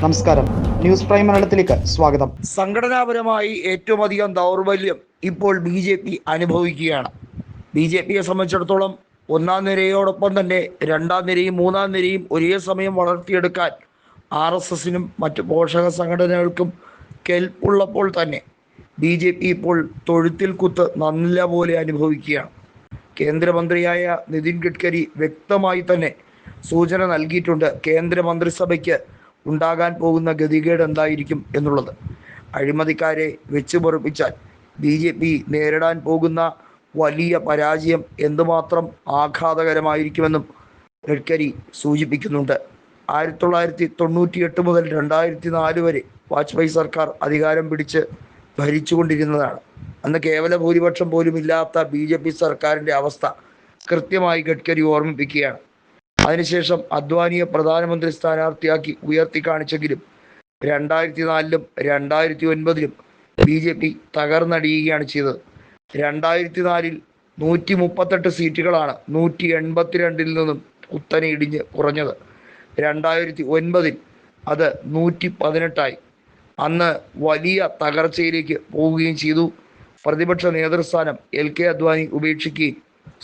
നമസ്കാരം. News prime മലയാളത്തിലേക്ക് സ്വാഗതം. സംഘടനാപരമായി ഏറ്റവും അധികം ദൗർബല്യം ഇപ്പോൾ ബി ജെ പി അനുഭവിക്കുകയാണ്. ബി ജെ പിയെ സംബന്ധിച്ചിടത്തോളം ഒന്നാം നിരയോടൊപ്പം തന്നെ രണ്ടാം നിരയും മൂന്നാം നിരയും ഒരേ സമയം വളർത്തിയെടുക്കാൻ ആർ എസ് എസിനും മറ്റ് പോഷക സംഘടനകൾക്കും കെൽപ്പുള്ളപ്പോൾ തന്നെ ബി ജെ പി ഇപ്പോൾ തൊഴുത്തിൽ കുത്ത് നന്നില്ല പോലെ അനുഭവിക്കുകയാണ്. കേന്ദ്രമന്ത്രിയായ നിതിൻ ഗഡ്കരി വ്യക്തമായി തന്നെ സൂചന നൽകിയിട്ടുണ്ട്. കേന്ദ്രമന്ത്രിസഭയ്ക്ക് ഉണ്ടാകാൻ പോകുന്ന ഗതികേട് എന്തായിരിക്കും എന്നുള്ളത്. അഴിമതിക്കാരെ വെച്ച് പൊറപ്പിച്ചാൽ ബി ജെ പി നേരിടാൻ പോകുന്ന വലിയ പരാജയം എന്തുമാത്രം ആഘാതകരമായിരിക്കുമെന്നും ഗഡ്കരി സൂചിപ്പിക്കുന്നുണ്ട്. ആയിരത്തി തൊള്ളായിരത്തി തൊണ്ണൂറ്റിയെട്ട് മുതൽ രണ്ടായിരത്തി നാല് വരെ വാജ്പേയി സർക്കാർ അധികാരം പിടിച്ച് ഭരിച്ചുകൊണ്ടിരുന്നതാണ്. അന്ന് കേവല ഭൂരിപക്ഷം പോലും ഇല്ലാത്ത ബി ജെ പി സർക്കാരിന്റെ അവസ്ഥ കൃത്യമായി ഗഡ്കരി ഓർമ്മിപ്പിക്കുകയാണ്. അതിനുശേഷം അദ്വാനിയെ പ്രധാനമന്ത്രി സ്ഥാനാർത്ഥിയാക്കി ഉയർത്തി കാണിച്ചെങ്കിലും രണ്ടായിരത്തി നാലിലും രണ്ടായിരത്തി ഒൻപതിലും ബി ജെ പി തകർന്നടിയുകയാണ് ചെയ്തത്. രണ്ടായിരത്തി നാലിൽ നൂറ്റി മുപ്പത്തെട്ട് സീറ്റുകളാണ് നൂറ്റി എൺപത്തിരണ്ടിൽ നിന്നും കുത്തനെ ഇടിഞ്ഞ് കുറഞ്ഞത്. രണ്ടായിരത്തി ഒൻപതിൽ അത് നൂറ്റി പതിനെട്ടായി അന്ന് വലിയ തകർച്ചയിലേക്ക് പോവുകയും ചെയ്തു. പ്രതിപക്ഷ നേതൃസ്ഥാനം എൽ കെ അദ്വാനി ഉപേക്ഷിക്കുകയും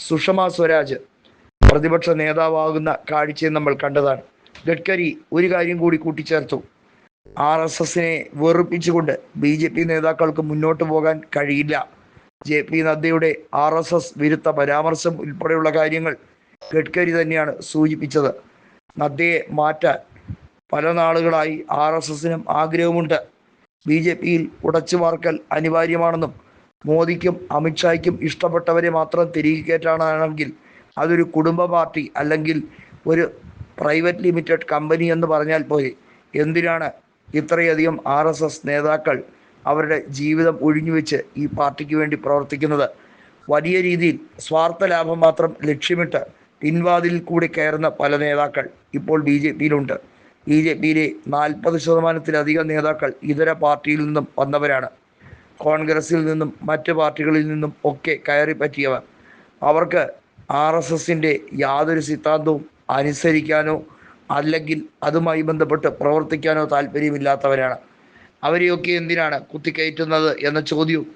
സുഷമ സ്വരാജ് പ്രതിപക്ഷ നേതാവാകുന്ന കാഴ്ചയും നമ്മൾ കണ്ടതാണ്. ഗഡ്കരി ഒരു കാര്യം കൂടി കൂട്ടിച്ചേർത്തു. ആർ എസ് എസിനെ വെറുപ്പിച്ചുകൊണ്ട് ബി ജെ പി നേതാക്കൾക്ക് മുന്നോട്ട് പോകാൻ കഴിയില്ല. ജെ പി നദ്ദയുടെ ആർ എസ് എസ് വിരുദ്ധ പരാമർശം ഉൾപ്പെടെയുള്ള കാര്യങ്ങൾ ഗഡ്കരി തന്നെയാണ് സൂചിപ്പിച്ചത്. നദ്ദയെ മാറ്റാൻ പല നാളുകളായി ആർ എസ് എസിനും ആഗ്രഹമുണ്ട്. ബി ജെ പിയിൽ ഉടച്ചു അനിവാര്യമാണെന്നും മോദിക്കും അമിത്ഷായ്ക്കും ഇഷ്ടപ്പെട്ടവരെ മാത്രം തിരികെ കയറ്റാനാണെങ്കിൽ അതൊരു കുടുംബ പാർട്ടി അല്ലെങ്കിൽ ഒരു പ്രൈവറ്റ് ലിമിറ്റഡ് കമ്പനി എന്ന് പറഞ്ഞാൽ പോരെ. എന്തിനാണ് ഇത്രയധികം ആർ എസ് എസ് നേതാക്കൾ അവരുടെ ജീവിതം ഒഴിഞ്ഞുവെച്ച് ഈ പാർട്ടിക്ക് വേണ്ടി പ്രവർത്തിക്കുന്നത്? വലിയ രീതിയിൽ സ്വാർത്ഥ ലാഭം മാത്രം ലക്ഷ്യമിട്ട് പിൻവാതിലിൽ കൂടി കയറുന്ന പല നേതാക്കൾ ഇപ്പോൾ ബി ജെ പിയിലുണ്ട്. ബി ജെ പിയിലെ നാൽപ്പത് ശതമാനത്തിലധികം നേതാക്കൾ ഇതര പാർട്ടിയിൽ നിന്നും വന്നവരാണ്. കോൺഗ്രസിൽ നിന്നും മറ്റ് പാർട്ടികളിൽ നിന്നും ഒക്കെ കയറി പറ്റിയവർ അവർക്ക് ആർ എസ് എസിന്റെ യാതൊരു സിദ്ധാന്തവും അനുസരിക്കാനോ അല്ലെങ്കിൽ അതുമായി ബന്ധപ്പെട്ട് പ്രവർത്തിക്കാനോ താല്പര്യമില്ലാത്തവരാണ്. അവരെയൊക്കെ എന്തിനാണ് കുത്തിക്കയറ്റുന്നത് എന്ന ചോദ്യവും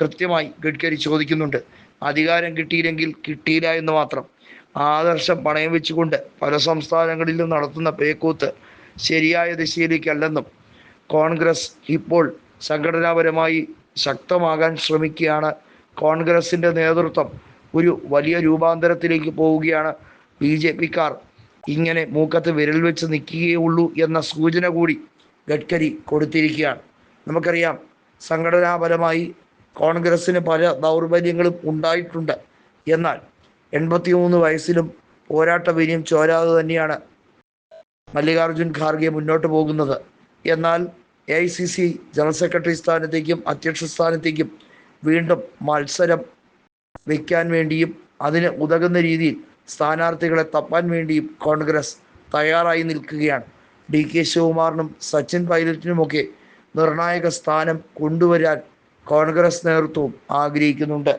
കൃത്യമായി ഗഡ്കരി ചോദിക്കുന്നുണ്ട്. അധികാരം കിട്ടിയില്ലെങ്കിൽ കിട്ടിയില്ല എന്ന് മാത്രം. ആദർശം പണയം വെച്ചുകൊണ്ട് പല സംസ്ഥാനങ്ങളിലും നടത്തുന്ന പേക്കൂത്ത് ശരിയായ ദിശയിലേക്കല്ലെന്നും കോൺഗ്രസ് ഇപ്പോൾ സംഘടനാപരമായി ശക്തമാകാൻ ശ്രമിക്കുകയാണ്. കോൺഗ്രസിന്റെ നേതൃത്വം ഒരു വലിയ രൂപാന്തരത്തിലേക്ക് പോവുകയാണ് ബി ജെ പിക്കാർ. ഇങ്ങനെ മൂക്കത്ത് വിരൽ വെച്ച് നിൽക്കുകയേ ഉള്ളൂ എന്ന സൂചന കൂടി ഗഡ്കരി കൊടുത്തിരിക്കുകയാണ്. നമുക്കറിയാം സംഘടനാപരമായി കോൺഗ്രസ്സിന് പല ദൗർബല്യങ്ങളും ഉണ്ടായിട്ടുണ്ട്. എന്നാൽ എൺപത്തിമൂന്ന് വയസ്സിലും പോരാട്ട വീര്യം ചോരാതെ തന്നെയാണ് മല്ലികാർജുൻ ഖാർഗെ മുന്നോട്ട് പോകുന്നത്. എന്നാൽ A I C C general secretary സ്ഥാനത്തേക്കും അധ്യക്ഷ സ്ഥാനത്തേക്കും വീണ്ടും മത്സരം വയ്ക്കാൻ വേണ്ടിയും അതിന് ഉതകുന്ന രീതിയിൽ സ്ഥാനാർത്ഥികളെ തപ്പാൻ വേണ്ടിയും കോൺഗ്രസ് തയ്യാറായി നിൽക്കുകയാണ്. ഡി കെ ശിവകുമാറിനും സച്ചിൻ പൈലറ്റിനുമൊക്കെ നിർണായക സ്ഥാനം കൊണ്ടുവരാൻ കോൺഗ്രസ് നേതൃത്വവും ആഗ്രഹിക്കുന്നുണ്ട്.